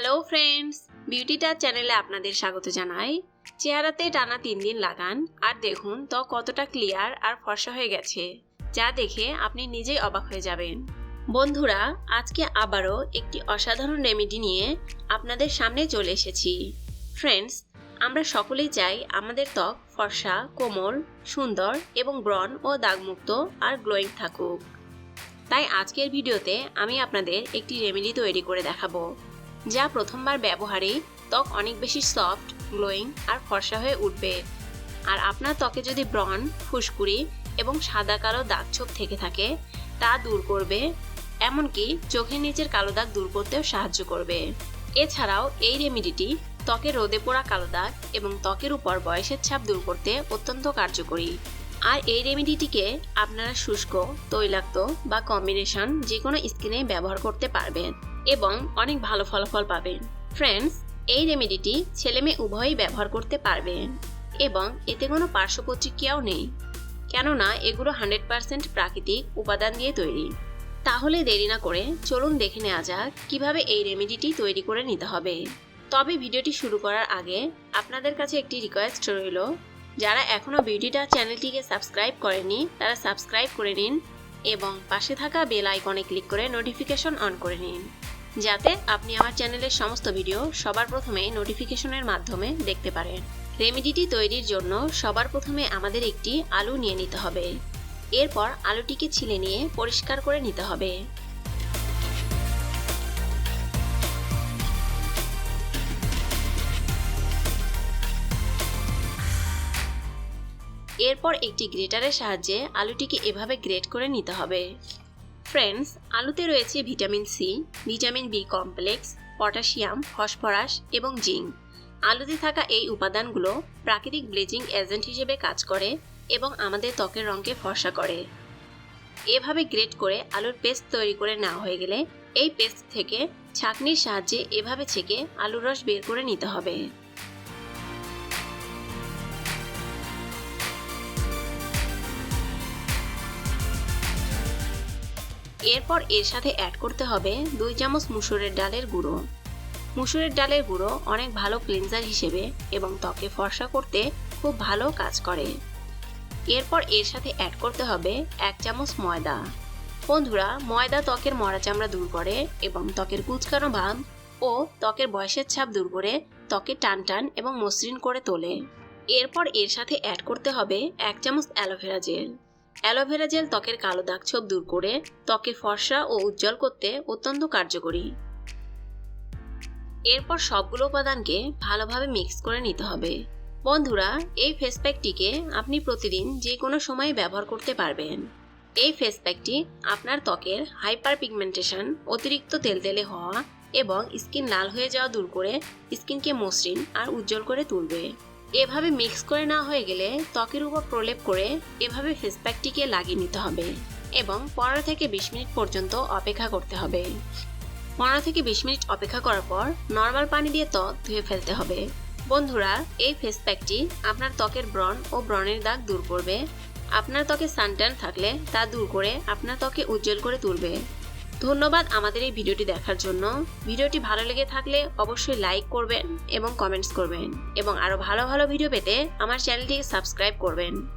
Hello friends beauty touch চ্যানেলে আপনাদের স্বাগত জানাই। চেহারাতে টানা তিন দিন লাগান, আর দেখুন ত্বক কতটা ক্লিয়ার আর ফর্সা হয়ে গেছে, যা দেখে আপনি নিজেই অবাক হয়ে যাবেন। বন্ধুরা, আজকে আবারও একটি অসাধারণ রেমেডি নিয়ে আপনাদের সামনে চলে এসেছি। ফ্রেন্ডস আমরা সকলেই চাই আমাদের ত্বক ফর্সা, কোমল, সুন্দর এবং ব্রণ ও দাগমুক্ত আর গ্লোয়িং থাকুক। তাই আজকের ভিডিওতে আমি আপনাদের একটি রেমেডি তৈরি করে দেখাবো। যা প্রথমবার ব্যবহারেই ত্বক অনেক বেশি সফট, গ্লোয়িং আর ফর্সা হয়ে উঠবে। আর আপনার ত্বকে যদি ব্রন ফুসকুড়ি এবং সাদা কালো দাগ ছোপ থেকে থাকে, তা দূর করবে, এমনকি চোখের নিচের কালো দাগ দূর করতেও সাহায্য করবে। এছাড়াও এই রেমিডিটি ত্বকের রোদে পোড়া কালো দাগ এবং ত্বকের উপর বয়সের ছাপ দূর করতে অত্যন্ত কার্যকরী। আর এই রেমেডিটিকে আপনারা শুষ্ক, তৈলাক্ত বা কম্বিনেশন যে কোনো স্কিনে ব্যবহার করতে পারবেন এবং অনেক ভালো ফলাফল পাবেন। ফ্রেন্ডস এই রেমেডিটি ছেলে মেয়ে উভয়ই ব্যবহার করতে পারবেন এবং এতে কোনো পার্শ্ব প্রতিক্রিয়াও নেই। কেননা এগুলো হান্ড্রেড পার্সেন্ট প্রাকৃতিক উপাদান দিয়ে তৈরি। তাহলে দেরি না করে চলুন দেখে নেওয়া যাক কীভাবে এই রেমেডিটি তৈরি করে নিতে হবে। তবে ভিডিওটি শুরু করার আগে আপনাদের কাছে একটি রিকোয়েস্ট রইল যারা এখনও বিউটিটা চ্যানেলটিকে সাবস্ক্রাইব করেনি, তারা সাবস্ক্রাইব করে নিন এবং পাশে থাকা বেল আইকনে ক্লিক করে নোটিফিকেশন অন করে নিন। যাতে আপনি আমার চ্যানেলের সমস্ত ভিডিও সবার প্রথমে নোটিফিকেশনের মাধ্যমে দেখতে পারেন। রেমেডিটি তৈরির জন্য সবার প্রথমে আমাদের একটি আলু নিয়ে নিতে হবে। এরপর আলুটিকে ছিলে নিয়ে পরিষ্কার করে নিতে হবে। এরপর একটি গ্রেটারের সাহায্যে আলুটিকে এভাবে গ্রেট করে নিতে হবে। ফ্রেন্ডস, আলুতে রয়েছে vitamin C, vitamin B complex, potassium, phosphorus এবং জিঙ্ক। আলুতে থাকা এই উপাদানগুলো প্রাকৃতিক ব্লিচিং এজেন্ট হিসেবে কাজ করে এবং আমাদের ত্বকের রঙকে ফর্সা করে। এভাবে গ্রেট করে আলুর পেস্ট তৈরি করে নেওয়া হয়ে গেলে এই পেস্ট থেকে ছাঁকনির সাহায্যে এভাবে ছেঁকে আলুর রস বের করে নিতে হবে। এরপর এর সাথে অ্যাড করতে হবে দুই চামচ মুসুরের ডালের গুঁড়ো। মুসুরের ডালের গুঁড়ো অনেক ভালো ক্লিনজার হিসেবে এবং ত্বকে ফর্সা করতে খুব ভালো কাজ করে। এরপর এর সাথে অ্যাড করতে হবে এক চামচ ময়দা। বন্ধুরা, ময়দা ত্বকের মরা চামড়া দূর করে এবং ত্বকের কুচকানো ভাব ও ত্বকের বয়সের ছাপ দূর করে ত্বকে টান টান এবং মসৃণ করে তোলে। এরপর এর সাথে অ্যাড করতে হবে এক চামচ অ্যালোভেরা জেল। অ্যালোভেরা জেল ত্বকের কালো দাগ ছোপ দূর করে ত্বকে ফর্সা ও উজ্জ্বল করতে অত্যন্ত কার্যকরী। এরপর সবগুলো উপাদানকে ভালোভাবে মিক্স করে নিতে হবে। বন্ধুরা, এই ফেস প্যাকটিকে আপনি প্রতিদিন যে কোনো সময় ব্যবহার করতে পারবেন। এই ফেস প্যাকটি আপনার ত্বকের হাইপার পিগমেন্টেশন অতিরিক্ত তেলতেলে হওয়া এবং স্কিন লাল হয়ে যাওয়া দূর করে স্কিনকে মসৃণ আর উজ্জ্বল করে তুলবে। এভাবে মিক্স করে নেওয়া হয়ে গেলে ত্বকের উপর প্রলেপ করে এভাবে ফেস প্যাকটিকে লাগিয়ে নিতে হবে এবং পনেরো থেকে বিশ মিনিট পর্যন্ত অপেক্ষা করতে হবে। পনেরো থেকে বিশ মিনিট অপেক্ষা করার পর নর্মাল পানি দিয়ে ত্বক ধুয়ে ফেলতে হবে। বন্ধুরা, এই ফেস প্যাকটি আপনার ত্বকের ব্রণ ও ব্রণের দাগ দূর করবে। আপনার ত্বকে সানট্যান থাকলে তা দূর করে আপনার ত্বকে উজ্জ্বল করে তুলবে। ধন্যবাদ আমাদের এই ভিডিওটি দেখার জন্য। ভিডিওটি ভালো লেগে থাকলে অবশ্যই লাইক করবেন এবং কমেন্টস করবেন এবং আরও ভালো ভালো ভিডিও পেতে আমার চ্যানেলটি সাবস্ক্রাইব করবেন।